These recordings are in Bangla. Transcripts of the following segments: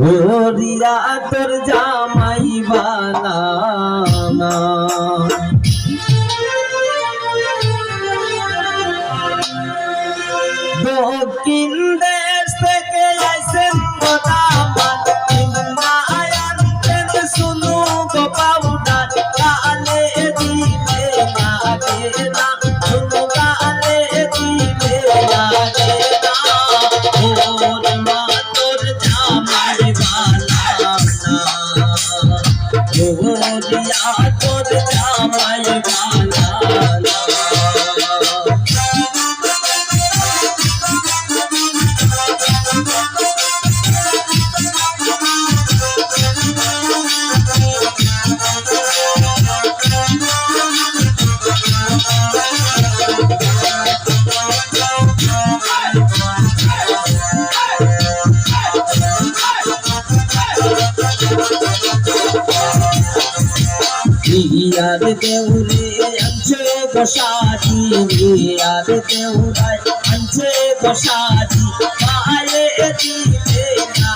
ওরিয়া তোর জামাই বানানা। দক্ষিণ দেশ থেকে আইসেন গোদামান ওরিয়া ইয়ার দেউরে আনছে বসাদি ইয়ার দেউরাই আনছে বসাদি। পায়ে দিলে না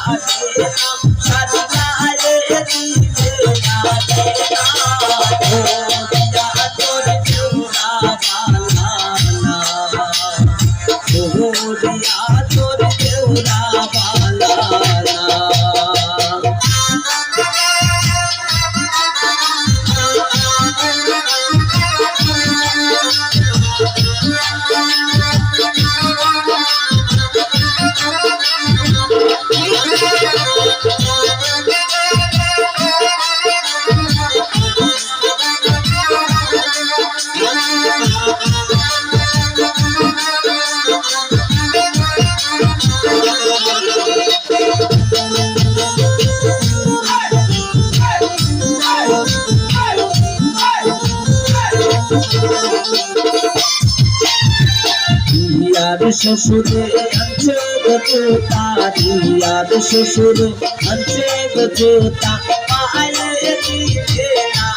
ইয়ার শ্বশুরে আনছে গজুতা ইয়ার শ্বশুরে আনছে গজুতা পায়ে দিলে না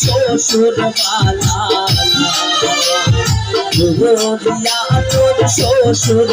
শ্বশুর শ্বশুর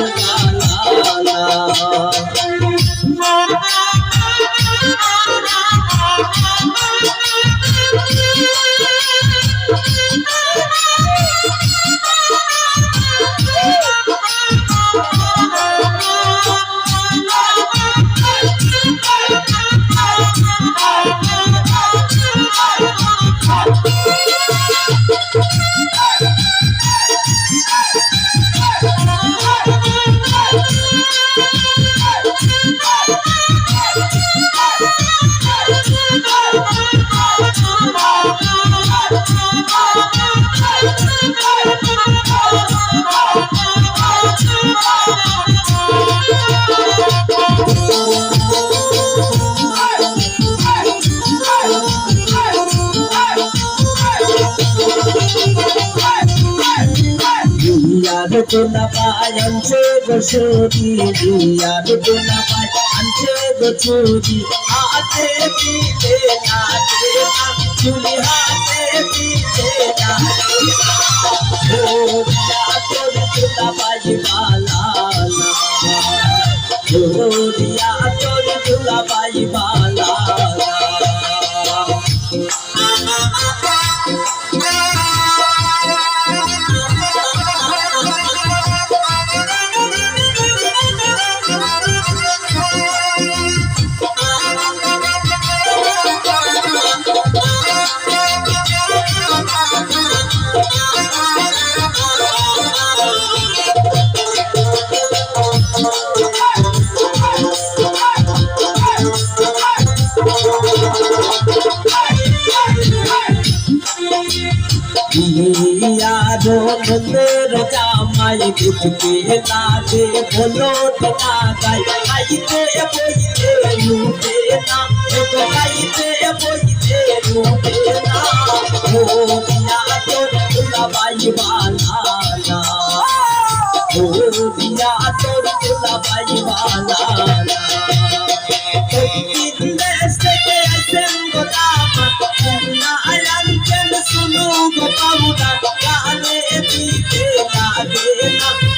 তোলা পায় আনছে বসুরি ইয়ার তোলা পায় আনছে বসুরি হাতে দিলে না চুলি হাতে দিলে ইয়ারো মন্দের জামাই বুঝতে লাগে বলো তো না গাই খাইতে বইতে লুটে না তো খাইতে বইতে লুটে না ও বিয়া তোর দুলাবাই বালানা ও বিয়া তোর দুলাবাই